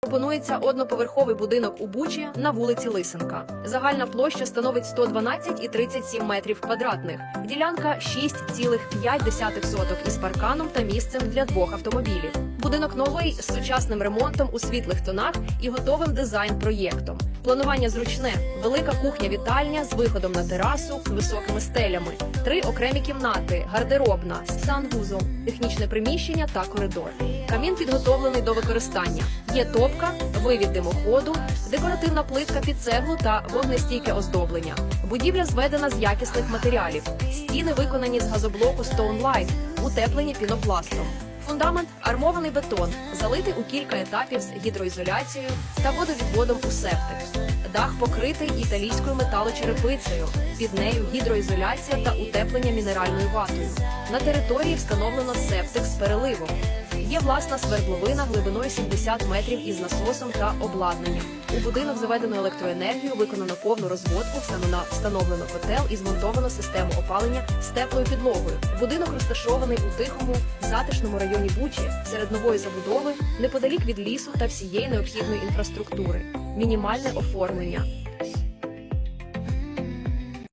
Пропонується одноповерховий будинок у Бучі на вулиці Лисенка. Загальна площа становить 112,37 метрів квадратних. Ділянка 6,5 соток із парканом та місцем для двох автомобілів. Будинок новий з сучасним ремонтом у світлих тонах і готовим дизайн-проєктом. Планування зручне, велика кухня-вітальня з виходом на терасу, високими стелями, три окремі кімнати, гардеробна, санвузол, технічне приміщення та коридор. Камін підготовлений до використання. Є топка, вивід димоходу, декоративна плитка під цеглу та вогнестійке оздоблення. Будівля зведена з якісних матеріалів. Стіни виконані з газоблоку Stone Light, утеплені пінопластом. Фундамент армований бетон, залитий у кілька етапів з гідроізоляцією та водовідводом у септик. Дах покритий італійською металочерепицею, під нею гідроізоляція та утеплення мінеральною ватою. На території встановлено септик з переливом. Є власна свердловина глибиною 70 метрів із насосом та обладнанням. У будинок заведено електроенергію, виконано повну розводку, встановлено, встановлено котел і змонтовано систему опалення з теплою підлогою. Будинок розташований у тихому, затишному районі Бучі, серед нової забудови, неподалік від лісу та всієї необхідної інфраструктури. Мінімальне оформлення.